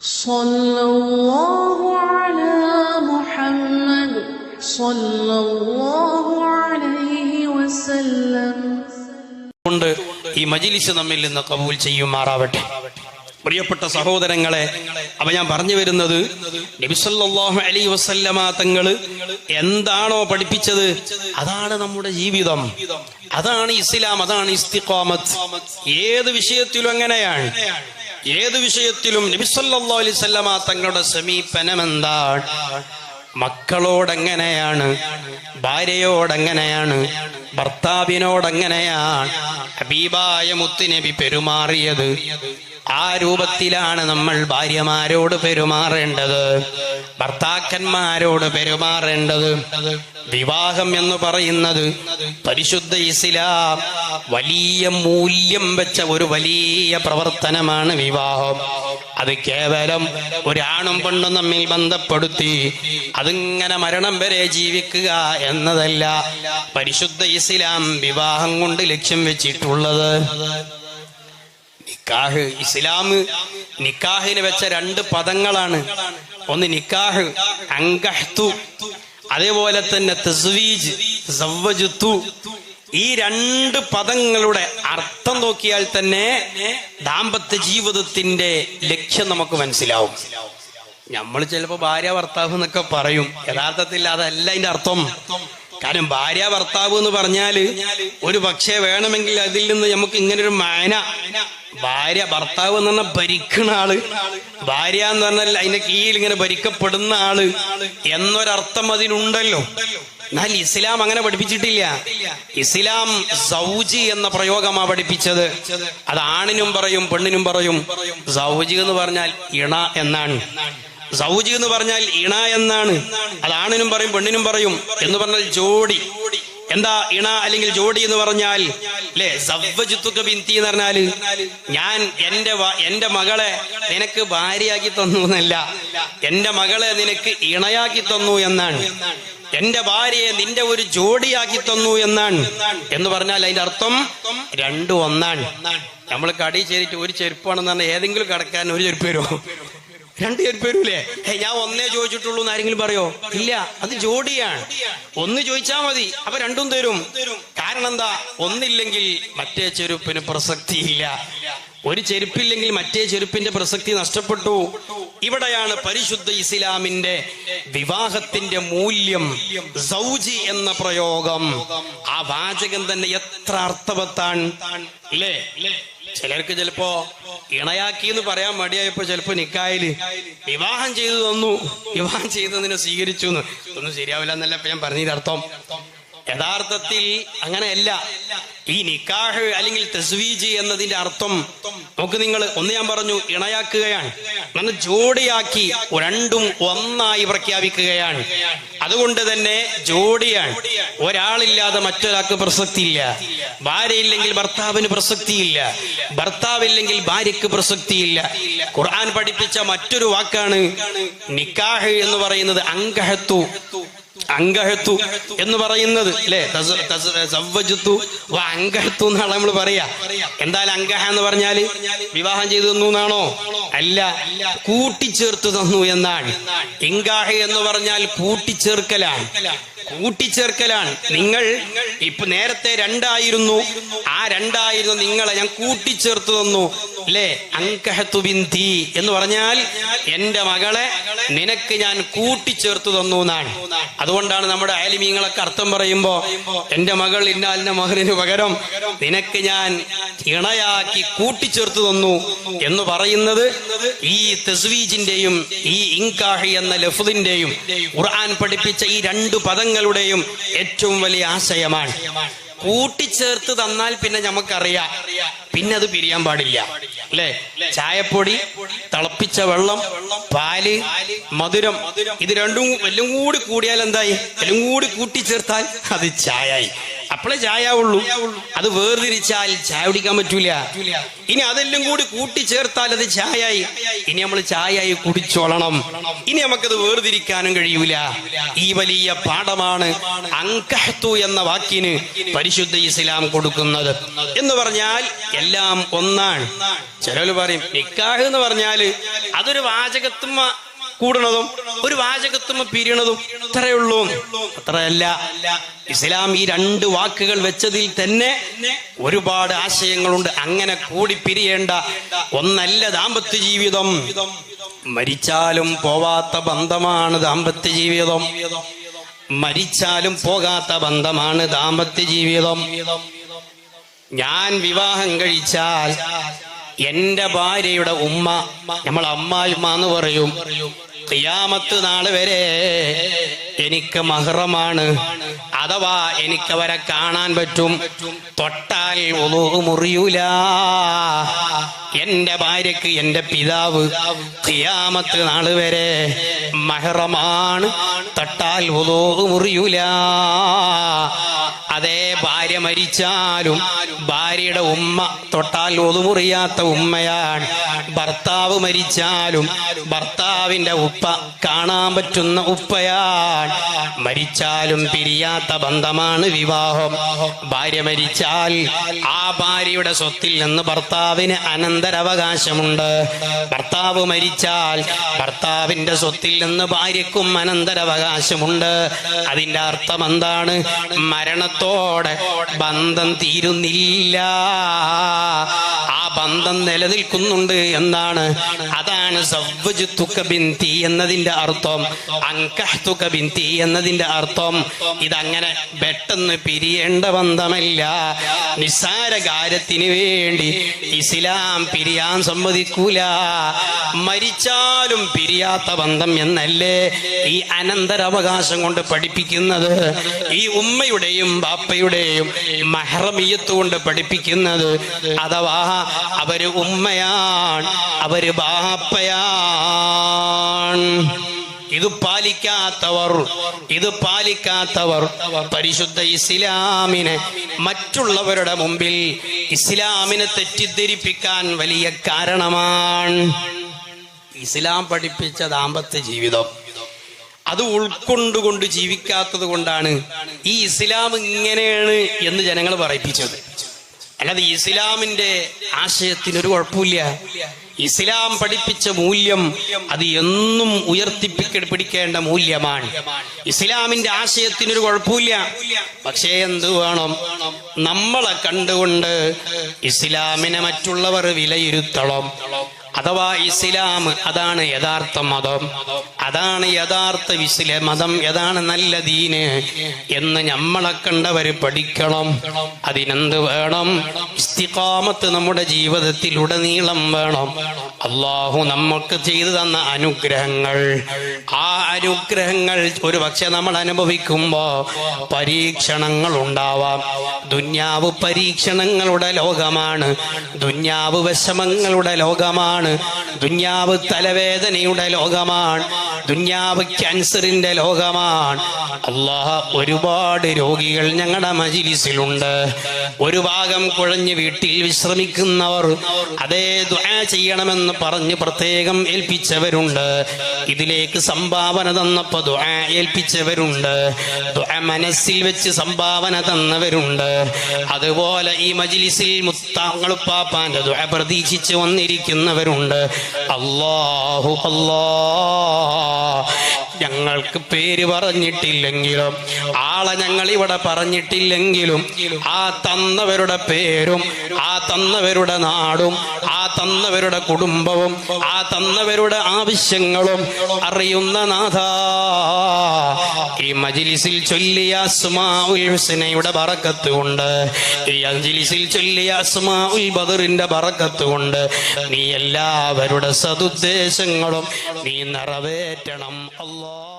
صلى الله على محمد صلى الله عليه وسلم കൊണ്ട് ഈ മജിലിസ് നമ്മിൽ നിന്ന് കബൂൽ ചെയ്യുമാറാവട്ടെ പ്രിയപ്പെട്ട സഹോദരങ്ങളെ അപ്പൊ ഞാൻ പറഞ്ഞു വരുന്നത് നബിസല്ലാഹു അലൈ വസല്ലമ തങ്ങള് എന്താണോ പഠിപ്പിച്ചത് അതാണ് നമ്മുടെ ജീവിതം അതാണ് ഇസ്ലാം അതാണ് ഇസ്തിഖാമത്ത് ഏത് വിഷയത്തിലും അങ്ങനെയാണ് ഏത് വിഷയത്തിലും നബിസല്ലാ അലൈഹി സ്വല്ലമ തങ്ങളുടെ സമീപനം എന്താണ് മക്കളോടെങ്ങനെയാണ്? ഭാര്യയോടെങ്ങനെയാണ്? ഭർത്താവിനോടെങ്ങനെയാണ്? ഹബീബായ മുത്തുനബി പെരുമാറിയത്? ആ രൂപത്തിലാണ് നമ്മൾ ഭാര്യമാരോട് പെരുമാറേണ്ടത്. ഭർത്താക്കന്മാരോട് പെരുമാറേണ്ടത്. വിവാഹം എന്ന് പറയുന്നത് പരിശുദ്ധ ഇസ്ലാം വലിയ മൂല്യം വെച്ച ഒരു വലിയ പ്രവർത്തനമാണ് വിവാഹം. അത് കേവലം ഒരാണും പെണ്ണും തമ്മിൽ ബന്ധപ്പെടുത്തി അതിങ്ങനെ മരണം വരെ ജീവിക്കുക എന്നതല്ല പരിശുദ്ധ ഇസ്ലാം വിവാഹം കൊണ്ട് ലക്ഷ്യം വെച്ചിട്ടുള്ളത്. നിക്കാഹ് ഇസ്ലാം നിക്കാഹിന് വെച്ച രണ്ട് പദങ്ങളാണ്. ഒന്ന് നിക്കാഹ് അങ്കഹ്തു. അതേപോലെ തന്നെ തസ്വീജ് സവ്വജുത്തു. ഈ രണ്ട് പദങ്ങളുടെ അർത്ഥം നോക്കിയാൽ തന്നെ ദാമ്പത്യ ജീവിതത്തിന്റെ ലക്ഷ്യം നമുക്ക് മനസ്സിലാവും. നമ്മൾ ചിലപ്പോ ഭാര്യ ഭർത്താവ് എന്നൊക്കെ പറയും. യഥാർത്ഥത്തിൽ അതല്ല അതിന്റെ അർത്ഥം. കാരണം ഭാര്യ ഭർത്താവ് എന്ന് പറഞ്ഞാൽ ഒരു പക്ഷേ വേണമെങ്കിൽ അതിൽ നിന്ന് നമുക്ക് ഇങ്ങനൊരു ഒരു മാന ഭാര്യ ഭർത്താവ് എന്ന് പറഞ്ഞാൽ ഭരിക്കുന്ന ആൾ. ഭാര്യ എന്ന് പറഞ്ഞാൽ അതിന്റെ കീഴിൽ ഇങ്ങനെ ഭരിക്കപ്പെടുന്ന ആൾ. എന്നൊരർത്ഥം അതിനുണ്ടല്ലോ എന്നാൽ ഇസ്ലാം അങ്ങനെ പഠിപ്പിച്ചിട്ടില്ല. ഇസ്ലാം സൗജി എന്ന പ്രയോഗമാ പഠിപ്പിച്ചത്. അത് ആണിനും പറയും പെണ്ണിനും പറയും. സൗജി എന്ന് പറഞ്ഞാൽ ഇണ എന്നാണ്. സൗജി എന്ന് പറഞ്ഞാൽ ഇണ എന്നാണ്. അത് ആണിനും പറയും പെണ്ണിനും പറയും എന്ന് പറഞ്ഞാൽ ജോഡി. എന്താ ഇണ അല്ലെങ്കിൽ ജോഡി എന്ന് പറഞ്ഞാൽ? അല്ലെ സവ്വജിത്തുക്ക ബിന്തി എന്ന് പറഞ്ഞാൽ ഞാൻ എന്റെ എന്റെ മകളെ നിനക്ക് ഭാര്യയാക്കി തന്നു എന്നല്ല. എന്റെ മകളെ നിനക്ക് ഇണയാക്കി തന്നു എന്നാണ്. എന്റെ ഭാര്യയെ നിന്റെ ഒരു ജോഡിയാക്കി തന്നു എന്നാണ്. എന്ന് പറഞ്ഞാൽ അതിന്റെ അർത്ഥം രണ്ടു ഒന്നാണ്. നമ്മൾ കടി ചേരിട്ട് ഒരു ചെരുപ്പാണെന്ന് പറഞ്ഞാൽ ഏതെങ്കിലും കടക്കാൻ ഒരു ചെരുപ്പ് വരുമോ രണ്ട് ചെരുപ്പ് വരൂലേ ഞാൻ ഒന്നേ ചോദിച്ചിട്ടുള്ളൂ എന്ന് ആരെങ്കിലും പറയോ? ഇല്ല അത് ജോഡിയാണ്. ഒന്ന് ചോദിച്ചാ മതി അപ്പൊ രണ്ടും തരും. കാരണം എന്താ? ഒന്നില്ലെങ്കിൽ മറ്റേ ചെരുപ്പിന് പ്രസക്തിയില്ല. ഒരു ചെരുപ്പില്ലെങ്കിൽ മറ്റേ ചെരുപ്പിന്റെ പ്രസക്തി നഷ്ടപ്പെട്ടു. ഇവിടെയാണ് പരിശുദ്ധ ഇസ്ലാമിന്റെ വിവാഹത്തിന്റെ മൂല്യം സൗജി എന്ന പ്രയോഗം. ആ വാചകം തന്നെ എത്ര അർത്ഥവത്താണ്. അല്ലേ ചിലർക്ക് ചിലപ്പോ ഇണയാക്കി എന്ന് പറയാൻ മടിയായപ്പോ ചിലപ്പോ നിക്കായിൽ. വിവാഹം ചെയ്തു തന്നു. വിവാഹം ചെയ്തതിനെ സ്വീകരിച്ചു എന്ന്. ഒന്നും ശരിയാവില്ല എന്നല്ല ഇപ്പൊ ഞാൻ പറഞ്ഞത് അർത്ഥം. യഥാർത്ഥത്തിൽ അങ്ങനെയല്ല. ഈ നിക്കാഹ് അല്ലെങ്കിൽ തസ്വീജ് എന്നതിന്റെ അർത്ഥം നോക്ക് നിങ്ങൾ ഒന്ന് ഞാൻ പറഞ്ഞു ഇണയാക്കുകയാണ്. നമ്മൾ ജോഡിയാക്കി രണ്ടും ഒന്നായി പ്രഖ്യാപിക്കുകയാണ്. അതുകൊണ്ട് തന്നെ ജോഡിയാണ്. ഒരാളില്ലാതെ മറ്റൊരാൾക്ക് പ്രസക്തിയില്ല. ഭാര്യയില്ലെങ്കിൽ ഭർത്താവിന് പ്രസക്തിയില്ല. ഭർത്താവില്ലെങ്കിൽ ഭാര്യയ്ക്ക് പ്രസക്തിയില്ല. ഖുർആൻ പഠിപ്പിച്ച മറ്റൊരു വാക്കാണ് നിക്കാഹ് എന്ന് പറയുന്നത് അങ്കഹത്തു. അങ്കഹത്തു എന്ന് പറയുന്നത് അല്ലെ അങ്കഹത്തു എന്നാണ് നമ്മൾ പറയാ. എന്തായാലും അങ്കഹ എന്ന് പറഞ്ഞാൽ വിവാഹം ചെയ്തു തന്നു എന്നാണോ? അല്ല. കൂട്ടിച്ചേർത്ത് തന്നു എന്നാണ്. ഇങ്കാഹ് എന്ന് പറഞ്ഞാൽ കൂട്ടിച്ചേർക്കലാണ്. കൂട്ടിച്ചേർക്കലാണ്. നിങ്ങൾ ഇപ്പൊ നേരത്തെ രണ്ടായിരുന്നു. ആ രണ്ടായിരുന്നു നിങ്ങളെ ഞാൻ കൂട്ടിച്ചേർത്ത് തന്നു. അല്ലേ അങ്കഹത്തുബിന്തി എന്ന് പറഞ്ഞാൽ എന്റെ മകളെ നിനക്ക് ഞാൻ കൂട്ടിച്ചേർത്ത് തന്നു എന്നാണ്. അതുകൊണ്ടാണ് നമ്മുടെ ആലിമീങ്ങളൊക്കെ അർത്ഥം പറയുമ്പോ എന്റെ മകൾ ഇന്നാലിന്റെ മകനിന് പകരം നിനക്ക് ഞാൻ ഇണയാക്കി കൂട്ടിച്ചേർത്ത് തന്നു എന്ന് പറയുന്നത് ഈ തസ്വീജിന്റെയും ഈ ഇൻകാഹി എന്ന ലഫുദിന്റെയും ഖുർആൻ പഠിപ്പിച്ച ഈ രണ്ട് പദങ്ങളുടെയും ഏറ്റവും വലിയ ആശയമാണ്. കൂട്ടിച്ചേർത്ത് തന്നാൽ പിന്നെ നമുക്കറിയാം. പിന്നെ അത് പിരിയാൻ പാടില്ല. അല്ലേ? ചായപ്പൊടി തിളപ്പിച്ച വെള്ളം പാൽ മധുരം. ഇത് രണ്ടും എല്ലാം കൂടി കൂടിയാൽ എന്തായി? എല്ലാം കൂടി കൂട്ടിച്ചേർത്താൽ അത് ചായയായി. അപ്പോഴേ ചായ ഉള്ളൂ അത് വേർതിരിച്ചാൽ ചായ കുടിക്കാൻ പറ്റൂല. ഇനി അതെല്ലാം കൂടി കൂട്ടിച്ചേർത്താൽ അത് ചായയായി. ഇനി നമ്മൾ ചായയായി കുടിച്ചോളണം. ഇനി നമുക്കത് വേർതിരിക്കാനും കഴിയൂല. ഈ വലിയ പാഠമാണ് അങ്കഹത്തു എന്ന വാക്കിന് പരിശുദ്ധ ഇസ്ലാം കൊടുക്കുന്നത്. എന്ന് പറഞ്ഞാൽ എല്ലാം ഒന്നാണ്. ചിലവർ പറയും നിക്കാഹ് എന്ന് പറഞ്ഞാൽ അതൊരു വാചകത്തുമ്മ കൂടണതും ഒരു വാചകത്തുമ്മ പിരിയണതും അത്രയുള്ളൂ. അത്രയല്ല. ഇസ്ലാം ഈ രണ്ട് വാക്കുകൾ വെച്ചതിൽ തന്നെ ഒരുപാട് ആശയങ്ങളുണ്ട്. അങ്ങനെ കൂടി പിരിയേണ്ട ഒന്നല്ല ദാമ്പത്യ ജീവിതം. മരിച്ചാലും പോവാത്ത ബന്ധമാണ് ദാമ്പത്യ ജീവിതം. മരിച്ചാലും പോകാത്ത ബന്ധമാണ് ദാമ്പത്യ ജീവിതം. ഞാൻ വിവാഹം കഴിച്ചാൽ എന്റെ ഭാര്യയുടെ ഉമ്മ നമ്മൾ അമ്മായിമ്മ എന്ന് പറയും. ഖിയാമത്ത് നാൾ വരെ എനിക്ക് മഹറമാണ്. അഥവാ എനിക്ക് അവരെ കാണാൻ പറ്റും. തൊട്ടാൽ മുറിയൂല. എന്റെ ഭാര്യക്ക് എന്റെ പിതാവ് ഖിയാമത്ത് നാൾ വരെ മഹറമാണ്. തൊട്ടാൽ ഒന്നു മുറിയൂല. അതേ ഭാര്യ മരിച്ചാലും ഭാര്യയുടെ ഉമ്മ തൊട്ടാൽ ഒതുമുറിയാത്ത ഉമ്മയാണ്. ഭർത്താവ് മരിച്ചാലും ഭർത്താവിന്റെ ഉപ്പ കാണാൻ പറ്റുന്ന ഉപ്പയാണ്. മരിച്ചാലും പിരിയാത്ത ബന്ധമാണ് വിവാഹം. ഭാര്യ മരിച്ചാൽ ആ ഭാര്യയുടെ സ്വത്തിൽ നിന്ന് ഭർത്താവിന് അനന്തരവകാശമുണ്ട്. ഭർത്താവ് മരിച്ചാൽ ഭർത്താവിന്റെ സ്വത്തിൽ നിന്ന് ഭാര്യക്കും അനന്തരവകാശമുണ്ട്. അതിന്റെ അർത്ഥം എന്താണ്? മരണത്തോടെ ബന്ധം തീരുന്നില്ല. ആ ബന്ധം നിലനിൽക്കുന്നുണ്ട് എന്നാണ് അതാണ് സവ്വജുത്തുക ബിന്തി എന്നതിന്റെ അർത്ഥം. അങ്കഹ്തുക ബിന്തി എന്നതിന്റെ അർത്ഥം. ഇതങ്ങനെ പെട്ടെന്ന് പിരിയേണ്ട ബന്ധമല്ല. നിസ്സാര കാര്യത്തിന് വേണ്ടി ഇസ്ലാം പിരിയാൻ സമ്മതിക്കൂല. മരിച്ചാലും പിരിയാത്ത ബന്ധം എന്നല്ലേ ഈ അനന്തരാവകാശം കൊണ്ട് പഠിപ്പിക്കുന്നത്? ഈ ഉമ്മയുടെയും ബാപ്പയുടെയും മഹറമിയത്ത് കൊണ്ട് പഠിപ്പിക്കുന്നത്? അഥവാ അവർ ഉമ്മയാണ് അവർ ബാപ്പയാണ് ഇത് പാലിക്കാത്തവർ ഇത് പാലിക്കാത്തവർ. പരിശുദ്ധ ഇസ്ലാമിനെ മറ്റുള്ളവരുടെ മുമ്പിൽ ഇസ്ലാമിനെ തെറ്റിദ്ധരിപ്പിക്കാൻ വലിയ കാരണമാണ് ഇസ്ലാം പഠിപ്പിച്ച ദാമ്പത്യ ജീവിതം. അത് ഉൾക്കൊണ്ടുകൊണ്ട് ജീവിക്കാത്തത് കൊണ്ടാണ് ഈ ഇസ്ലാം ഇങ്ങനെയാണ് എന്ന് ജനങ്ങൾ പറയിപ്പിച്ചത്. അല്ലാതെ ഇസ്ലാമിന്റെ ആശയത്തിനൊരു കുഴപ്പമില്ല. ഇസ്ലാം പഠിപ്പിച്ച മൂല്യം അത് എന്നും ഉയർത്തിപ്പിക്ക പിടിക്കേണ്ട മൂല്യമാണ്. ഇസ്ലാമിന്റെ ആശയത്തിനൊരു കുഴപ്പമില്ല. പക്ഷേ എന്ത് വേണം? നമ്മളെ കണ്ടുകൊണ്ട് ഇസ്ലാമിനെ മറ്റുള്ളവർ വിലയിരുത്തണം. അഥവാ ഇസ്ലാം അതാണ് യഥാർത്ഥ മതം അതാണ് യഥാർത്ഥ വിസ്ല മതം ഏതാണ് നല്ല ദീന് എന്ന് നമ്മളെ കണ്ടവര് പഠിക്കണം. അതിനെന്ത് വേണം? ഇസ്തിഖാമത്ത് നമ്മുടെ ജീവിതത്തിൽ ഉടനീളം വേണം. അള്ളാഹു നമുക്ക് ചെയ്തു തന്ന അനുഗ്രഹങ്ങൾ. ആ അനുഗ്രഹങ്ങൾ ഒരു പക്ഷെ നമ്മൾ അനുഭവിക്കുമ്പോ പരീക്ഷണങ്ങൾ ഉണ്ടാവാം ദുന്യാവ് പരീക്ഷണങ്ങളുടെ ലോകമാണ്. ദുന്യാവ് വിഷമങ്ങളുടെ ലോകമാണ്. ദുന്യാവ് തലവേദനയുടെ ലോകമാണ്. ദുന്യാവ് ക്യാൻസറിന്റെ ലോകമാണ്. അള്ളാഹ ഒരുപാട് രോഗികൾ ഞങ്ങളുടെ മജിലിസിലുണ്ട്. ഒരു ഭാഗം കുഴഞ്ഞ് വീട്ടിൽ വിശ്രമിക്കുന്നവർ അതേ ദുആ ചെയ്യണമെന്ന് പറഞ്ഞ് പ്രത്യേകം ഏൽപ്പിച്ചവരുണ്ട്. ഇതിലേക്ക് സംഭാവന തന്നപ്പോ ദുആ ഏൽപ്പിച്ചവരുണ്ട്. മനസ്സിൽ വെച്ച് സംഭാവന തന്നവരുണ്ട്. അതുപോലെ ഈ മജിലിസിൽ മുത്താങ്ങളുപ്പാപ്പാന്റെ ദുആ പ്രതീക്ഷിച്ച് വന്നിരിക്കുന്നവരുണ്ട്. അല്ലാഹു അല്ലാ ഞങ്ങൾക്ക് പേര് പറഞ്ഞിട്ടില്ലെങ്കിലും ആളെ ഞങ്ങൾ ഇവിടെ പറഞ്ഞിട്ടില്ലെങ്കിലും ആ തന്നവരുടെ പേരും ആ തന്നവരുടെ നാടും ആ തന്നവരുടെ കുടുംബവും ആ തന്നവരുടെ ആവശ്യങ്ങളും അറിയുന്ന നാഥ. ഈ മജിലിസിൽ ചൊല്ലിയ അസ്മാഉൽ ഹുസ്നയുടെ ബറക്കത്ത് കൊണ്ട് ഈ അഞ്ജലിസിൽ ചൊല്ലിയ അസ്മാഉൽ ബദറിന്റെ ബറക്കത്ത് കൊണ്ട് നീ എല്ലാവരുടെ സതുദ്ദേശങ്ങളും നീ നിറവേറ്റണം. അല്ലാ